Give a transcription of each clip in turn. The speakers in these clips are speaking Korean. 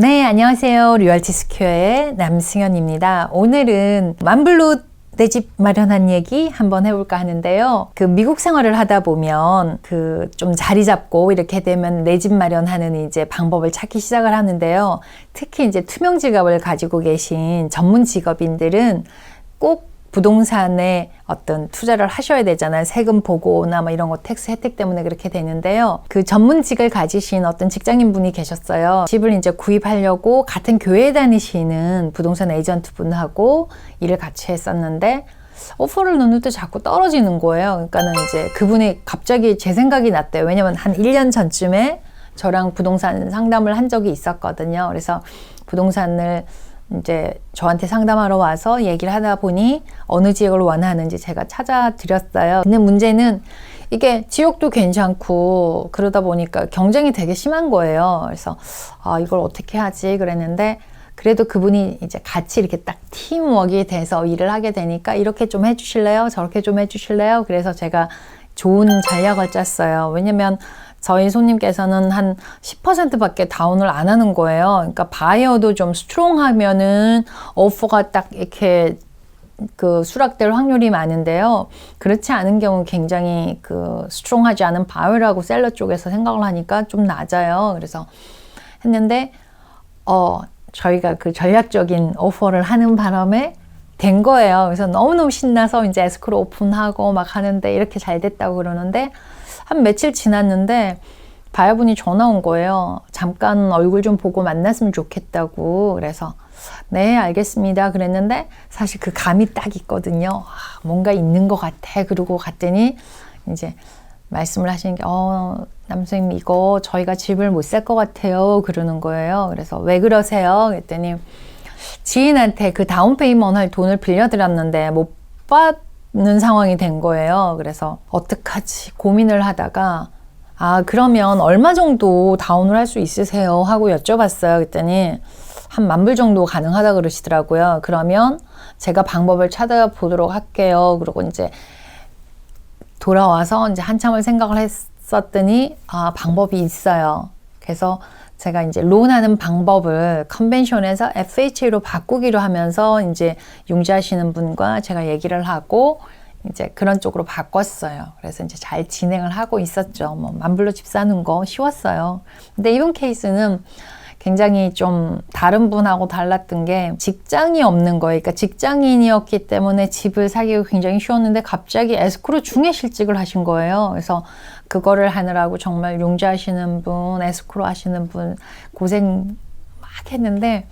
네, 안녕하세요. 리얼티 스퀘어의 남승현입니다. 오늘은 만블로 내 집 마련한 얘기 한번 해볼까 하는데요. 그 미국 생활을 하다 보면 그 좀 자리 잡고 이렇게 되면 내 집 마련하는 이제 방법을 찾기 시작을 하는데요. 특히 이제 투명 지갑을 가지고 계신 전문 직업인들은 꼭 부동산에 어떤 투자를 하셔야 되잖아요. 세금 보고나 뭐 이런 거 텍스 혜택 때문에 그렇게 되는데요. 그 전문직을 가지신 어떤 직장인 분이 계셨어요. 집을 이제 구입하려고 같은 교회 다니시는 부동산 에이전트 분하고 일을 같이 했었는데 오퍼를 넣는데 자꾸 떨어지는 거예요. 그러니까는 이제 그분이 갑자기 제 생각이 났대요. 왜냐면 한 1년 전쯤에 저랑 부동산 상담을 한 적이 있었거든요. 그래서 부동산을 이제 저한테 상담하러 와서 얘기를 하다 보니 어느 지역을 원하는지 제가 찾아드렸어요. 근데 문제는 이게 지역도 괜찮고 그러다 보니까 경쟁이 되게 심한 거예요. 그래서 아, 이걸 어떻게 하지 그랬는데 그래도 그분이 이제 같이 이렇게 딱 팀워크가 돼서 일을 하게 되니까 이렇게 좀 해주실래요? 저렇게 좀 해주실래요? 그래서 제가 좋은 전략을 짰어요. 왜냐면 저희 손님께서는 한 10%밖에 다운을 안 하는 거예요. 그러니까 바이어도 좀 스트롱하면은 오퍼가 딱 이렇게 그 수락될 확률이 많은데요. 그렇지 않은 경우 굉장히 그 스트롱하지 않은 바이어라고 셀러 쪽에서 생각을 하니까 좀 낮아요. 그래서 했는데 어 저희가 그 전략적인 오퍼를 하는 바람에 된 거예요. 그래서 너무너무 신나서 이제 에스크로 오픈하고 막 하는데 이렇게 잘 됐다고 그러는데 한 며칠 지났는데 바야분이 전화 온 거예요. 잠깐 얼굴 좀 보고 만났으면 좋겠다고. 그래서 네, 알겠습니다. 그랬는데 사실 그 감이 딱 있거든요. 아, 뭔가 있는 것 같아. 그러고 갔더니 이제 말씀을 하시는 게, 어, 남선생님, 이거 저희가 집을 못 살 것 같아요. 그러는 거예요. 그래서 왜 그러세요? 그랬더니 지인한테 그 다운페이먼 할 돈을 빌려드렸는데 못 받, 는 상황이 된 거예요. 그래서 어떡하지 고민을 하다가 아 그러면 얼마 정도 다운을 할 수 있으세요 하고 여쭤봤어요. 그랬더니 한 만 불 정도 가능하다 그러시더라고요. 그러면 제가 방법을 찾아보도록 할게요. 그리고 이제 돌아와서 이제 한참을 생각을 했었더니 아 방법이 있어요. 그래서 제가 이제 론하는 방법을 컨벤션에서 FHA로 바꾸기로 하면서 이제 융자하시는 분과 제가 얘기를 하고 이제 그런 쪽으로 바꿨어요. 그래서 이제 잘 진행을 하고 있었죠. 뭐 만불로 집 사는 거 쉬웠어요. 근데 이번 케이스는 굉장히 좀 다른 분하고 달랐던 게 직장이 없는 거예요. 그러니까 직장인이었기 때문에 집을 사기가 굉장히 쉬웠는데 갑자기 에스크로 중개실직을 하신 거예요. 그래서 그거를 하느라고 정말 용자하시는 분, 에스크로 하시는 분 고생 막 했는데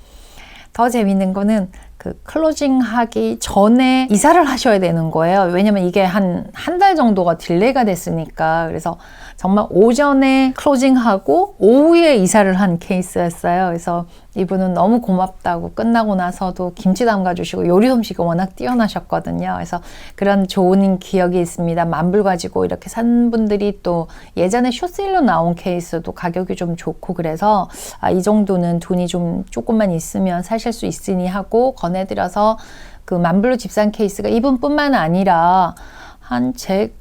더 재밌는 거는 그 클로징 하기 전에 이사를 하셔야 되는 거예요. 왜냐면 이게 한 한 달 정도가 딜레이가 됐으니까. 그래서 정말 오전에 클로징하고 오후에 이사를 한 케이스였어요. 그래서 이분은 너무 고맙다고 끝나고 나서도 김치 담가주시고 요리 솜씨가 워낙 뛰어나셨거든요. 그래서 그런 좋은 기억이 있습니다. 만불 가지고 이렇게 산 분들이 또 예전에 쇼세일로 나온 케이스도 가격이 좀 좋고 그래서 아, 이 정도는 돈이 좀 조금만 있으면 사실 수 있으니 하고 권해 드려서 그 만불로 집산 케이스가 이분뿐만 아니라 한 제,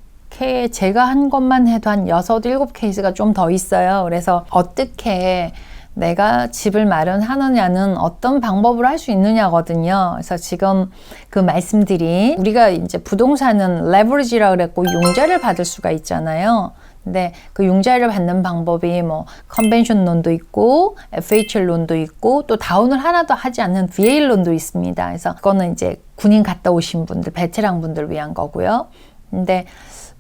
제가 한 것만 해도 한 여섯, 일곱 케이스가 좀 더 있어요. 그래서 어떻게 내가 집을 마련하느냐는 어떤 방법으로 할 수 있느냐거든요. 그래서 지금 그 말씀들이 우리가 이제 부동산은 레버리지라 그랬고 융자를 받을 수가 있잖아요. 근데 그 융자를 받는 방법이 뭐 컨벤션 론도 있고 FHL 론도 있고 또 다운을 하나도 하지 않는 VA 론도 있습니다. 그래서 그거는 이제 군인 갔다 오신 분들, 베테랑 분들 위한 거고요. 근데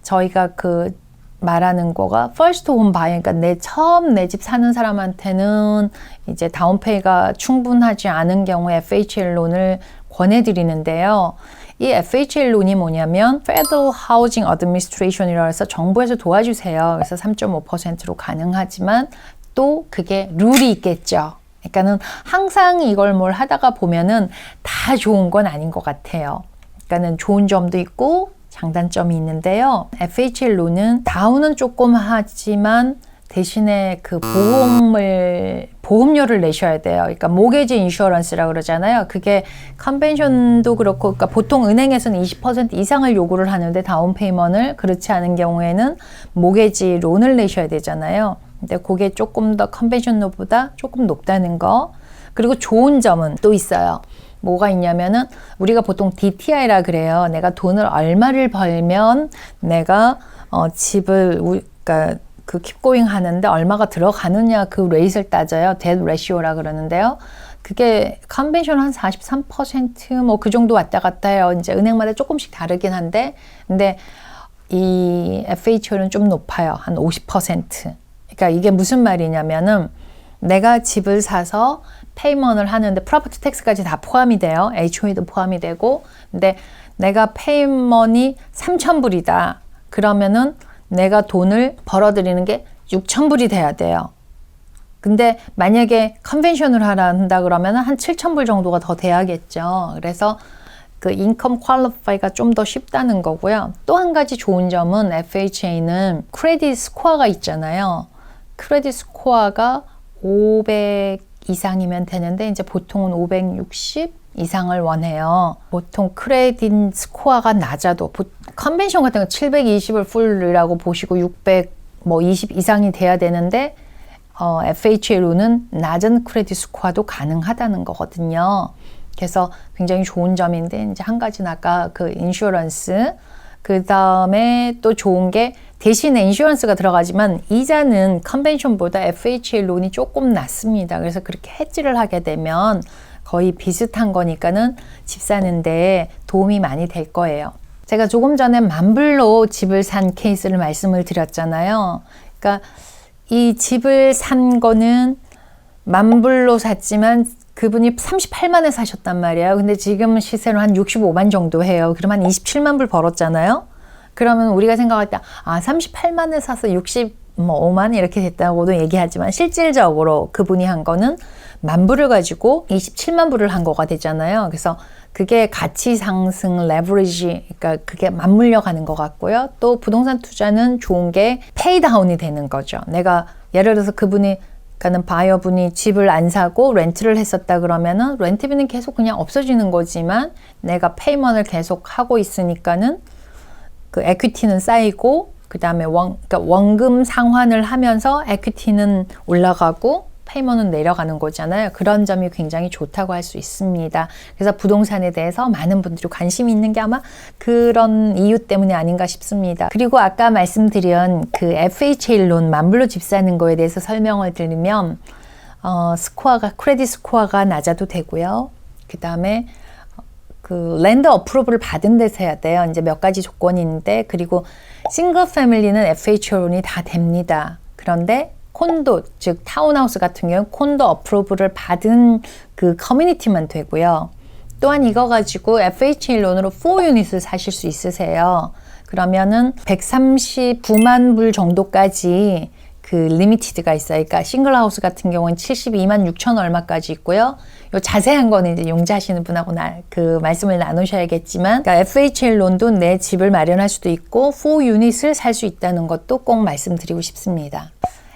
저희가 그 말하는 거가 first home buyer, 그러니까 내 처음 내 집 사는 사람한테는 이제 다운페이가 충분하지 않은 경우에 FHL 론을 권해드리는데요. 이 FHL 론이 뭐냐면 Federal Housing Administration이라 해서 정부에서 도와주세요. 그래서 3.5%로 가능하지만 또 그게 룰이 있겠죠. 그러니까는 항상 이걸 뭘 하다가 보면은 다 좋은 건 아닌 것 같아요. 그러니까는 좋은 점도 있고 장단점이 있는데요. FHL로는 다운은 조금 하지만 대신에 그 보험을 보험료를 내셔야 돼요. 그러니까 모게지 인슈어런스라 그러잖아요. 그게 컨벤션도 그렇고 그러니까 보통 은행에서는 20% 이상을 요구를 하는데 다운 페이먼을 그렇지 않은 경우에는 모게지 론을 내셔야 되잖아요. 근데 그게 조금 더 컨벤션로보다 조금 높다는 거. 그리고 좋은 점은 또 있어요. 뭐가 있냐면은 우리가 보통 DTI라 그래요. 내가 돈을 얼마를 벌면 내가 어 집을 우, 그러니까 그 킵고잉 하는데 얼마가 들어가느냐 그 레이트를 따져요. 데드 레시오라 그러는데요. 그게 컨벤션 한 43%뭐 그 정도 왔다 갔다 해요. 이제 은행마다 조금씩 다르긴 한데 근데 이 FHO는 좀 높아요. 한 50%. 그러니까 이게 무슨 말이냐면은 내가 집을 사서 페이먼을 하는데 프로퍼티 텍스까지 다 포함이 돼요. HOE도 포함이 되고 근데 내가 페이먼이 3,000불이다. 그러면은 내가 돈을 벌어들이는 게 6,000불이 돼야 돼요. 근데 만약에 컨벤션을 하라 한다 그러면 한 7,000불 정도가 더 돼야겠죠. 그래서 그 인컴 퀄리파이가 좀 더 쉽다는 거고요. 또 한 가지 좋은 점은 FHA는 크레딧 스코어가 있잖아요. 크레딧 스코어가 500 이상이면 되는데 이제 보통은 560 이상을 원해요. 보통 크레딧 스코어가 낮아도 컨벤션 같은 거 720을 풀이라고 보시고 600뭐20 이상이 돼야 되는데 어, FHA로는 낮은 크레딧 스코어도 가능하다는 거거든요. 그래서 굉장히 좋은 점인데 이제 한 가지는 아까 그 인슈런스 그 다음에 또 좋은 게 대신에 인슈런스가 들어가지만 이자는 컨벤션보다 FHA 론이 조금 낮습니다. 그래서 그렇게 해지를 하게 되면 거의 비슷한 거니까는 집 사는데 도움이 많이 될 거예요. 제가 조금 전에 만불로 집을 산 케이스를 말씀을 드렸잖아요. 그러니까 이 집을 산 거는 만불로 샀지만 그분이 38만에 사셨단 말이에요. 근데 지금 시세로 한 65만 정도 해요. 그럼 한 27만 불 벌었잖아요. 그러면 우리가 생각할 때, 아, 38만에 사서 65만 뭐 이렇게 됐다고도 얘기하지만 실질적으로 그분이 한 거는 만 불을 가지고 27만 불을 한 거가 되잖아요. 그래서 그게 가치 상승 레버리지, 그러니까 그게 맞물려 가는 것 같고요. 또 부동산 투자는 좋은 게 페이다운이 되는 거죠. 내가 예를 들어서 그분이 그러니까는 바이어분이 집을 안 사고 렌트를 했었다 그러면은 렌트비는 계속 그냥 없어지는 거지만 내가 페이먼을 계속 하고 있으니까는 그 에퀴티는 쌓이고 그 다음에 원, 그러니까 원금 상환을 하면서 에퀴티는 올라가고 페이먼은 내려가는 거잖아요. 그런 점이 굉장히 좋다고 할 수 있습니다. 그래서 부동산에 대해서 많은 분들이 관심이 있는 게 아마 그런 이유 때문이 아닌가 싶습니다. 그리고 아까 말씀드린 그 FHA 론 만불로 집 사는 거에 대해서 설명을 드리면 어, 스코어가 크레딧 스코어가 낮아도 되고요. 그 다음에 그 랜더 어프로브를 받은 데서 해야 돼요. 이제 몇 가지 조건이 있는데 그리고 싱글 패밀리는 FHO론이 다 됩니다. 그런데 콘도 즉 타운하우스 같은 경우 콘도 어프로브를 받은 그 커뮤니티만 되고요. 또한 이거 가지고 FHA 론으로 4 유닛을 사실 수 있으세요. 그러면은 139만 불 정도까지 그 리미티드가 있어요. 그러니까 싱글하우스 같은 경우는 72만 6천 얼마까지 있고요. 요 자세한 거는 이제 용자하시는 분하고 나, 그 말씀을 나누셔야겠지만, 그러니까 FHL 론도 내 집을 마련할 수도 있고, 4유닛을 살 수 있다는 것도 꼭 말씀드리고 싶습니다.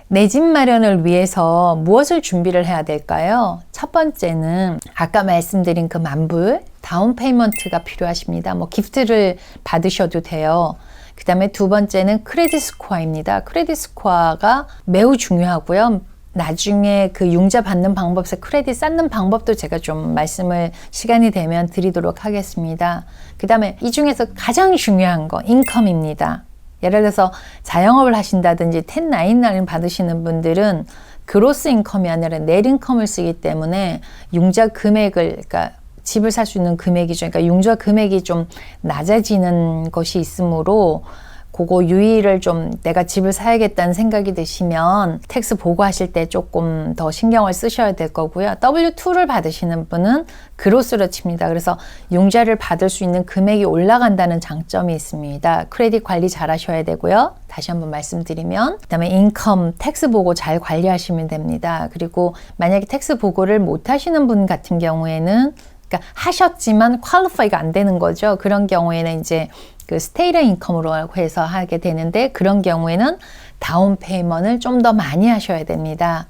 내 집 마련을 위해서 무엇을 준비를 해야 될까요? 첫 번째는 아까 말씀드린 그 만불 다운 페이먼트가 필요하십니다. 뭐 기프트를 받으셔도 돼요. 그 다음에 두 번째는 크레딧 스코어입니다. 크레딧 스코어가 매우 중요하고요. 나중에 그 융자 받는 방법에서 크레딧 쌓는 방법도 제가 좀 말씀을 시간이 되면 드리도록 하겠습니다. 그 다음에 이 중에서 가장 중요한 거 인컴입니다. 예를 들어서 자영업을 하신다든지 1099 받으시는 분들은 그로스 인컴이 아니라 넷 인컴을 쓰기 때문에 융자 금액을 그러니까 집을 살 수 있는 금액이죠. 그러니까 융자 금액이 좀 낮아지는 것이 있으므로 그거 유의를 좀 내가 집을 사야겠다는 생각이 드시면 텍스 보고하실 때 조금 더 신경을 쓰셔야 될 거고요. W2를 받으시는 분은 그로스로 칩니다. 그래서 융자를 받을 수 있는 금액이 올라간다는 장점이 있습니다. 크레딧 관리 잘 하셔야 되고요. 다시 한번 말씀드리면 그다음에 인컴 텍스 보고 잘 관리하시면 됩니다. 그리고 만약에 텍스 보고를 못 하시는 분 같은 경우에는 그러니까 하셨지만 퀄리파이가 안 되는 거죠. 그런 경우에는 이제 그 스테이트 인컴으로 해서 하게 되는데 그런 경우에는 다운 페이먼을 좀 더 많이 하셔야 됩니다.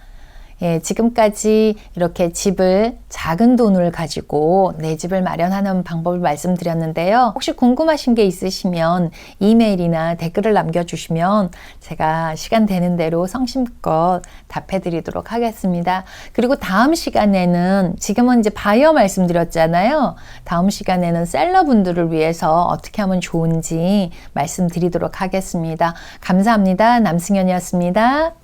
예, 지금까지 이렇게 집을 작은 돈을 가지고 내 집을 마련하는 방법을 말씀드렸는데요. 혹시 궁금하신 게 있으시면 이메일이나 댓글을 남겨주시면 제가 시간 되는 대로 성심껏 답해드리도록 하겠습니다. 그리고 다음 시간에는 지금은 이제 바이어 말씀드렸잖아요. 다음 시간에는 셀러분들을 위해서 어떻게 하면 좋은지 말씀드리도록 하겠습니다. 감사합니다. 남승현이었습니다.